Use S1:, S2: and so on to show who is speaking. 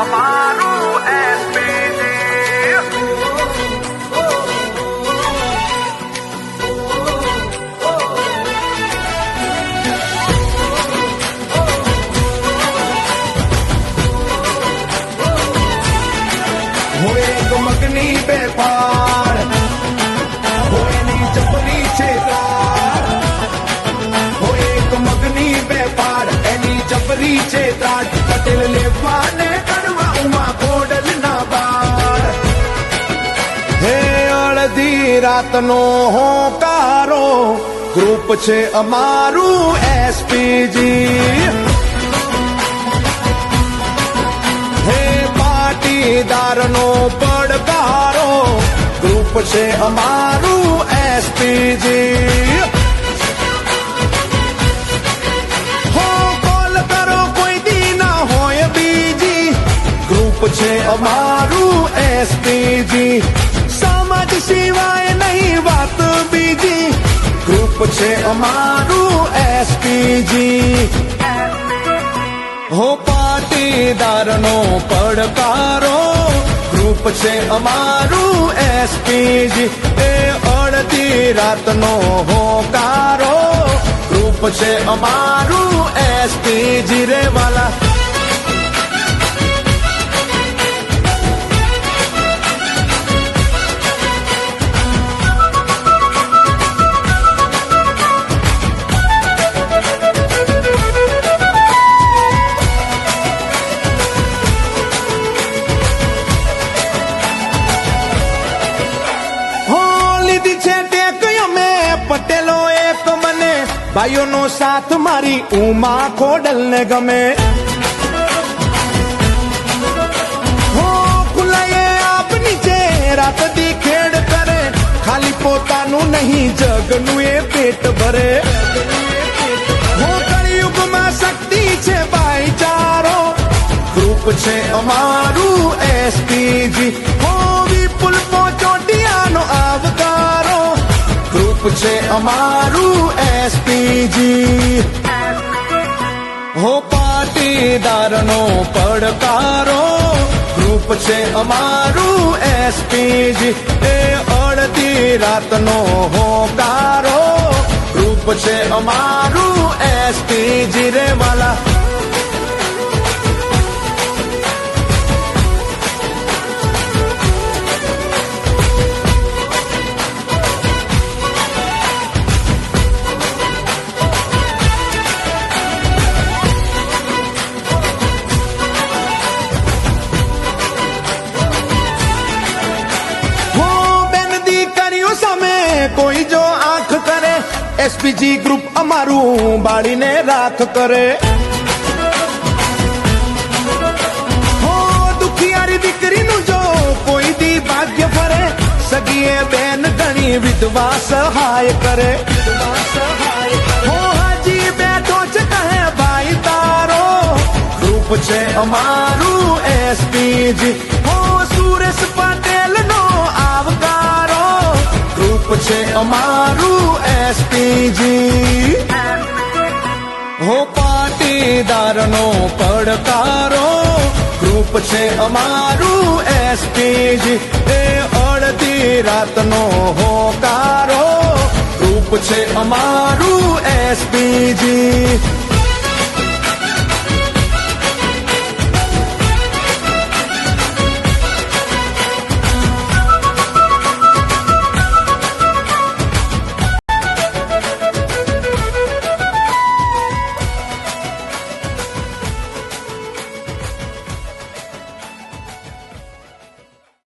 S1: અમારું એસપીજી
S2: હોય એક મગની બે પાડ એની ચપલી છે મગની બે એની ચપલી છે ત્રાડ પટેલ લેવાને રાતનો હોકારો ગ્રુપ છે અમારું એસપીજી હે પાટીદારનો પડકારો ગ્રુપ છે અમારું એસપીજી હો કોલ કરો કોઈ દી હોય બીજી ગ્રુપ છે અમારું એસપીજી સિવાય નહીં વાત બીજી. ગ્રુપ છે અમારું એસપીજી હો પાટીદારનો પડકારો. ગ્રુપ છે અમારું એસપીજી એ અડધી રાતનો હોકારો. ગ્રુપ છે અમારું એસપીજી રે વાલા. ભાઈઓનો સાથ મારી ઉમા ખોડલ ને ગમે. હો ખુલાએ આપ નીચે રાત ખેડ કરે. ખાલી પોતાનું નહીં, જગનું એ પેટ ભરે. હો શક્તિ છે ભાઈચારો. ગ્રુપ છે અમારું એસપીજી હો, વિપુલ પોચોટિયાનો આવકારો. ગ્રુપ છે અમારું એસપીજી હો પાટીદારનો પડકારો ગ્રુપ છે અમારું એસપીજી એ અડધી રાતનો હોકારો ગ્રુપ છે અમારું એસપીજી રે વાલા કોઈ જો આંખ કરે એસપીજી ગ્રુપ અમારું બાળીને રાખ કરે. હો, દુખિયારી દીકરીનું જો કોઈ દી ભાગ્ય ફરે, સગીએ બેન ઘણી વિધવા સહાય કરે. હો, હાજી બેઠો છે કહે, ભાઈ તારો ગ્રુપ છે અમારું એસપીજી હો, સુરેશ પટેલ છે અમારું એસપીજી હો પાટીદારનો પડકારો ગ્રુપ છે અમારું એસપીજી એ અડધી રાતનો હોકારો ગ્રુપ છે અમારું એસપીજી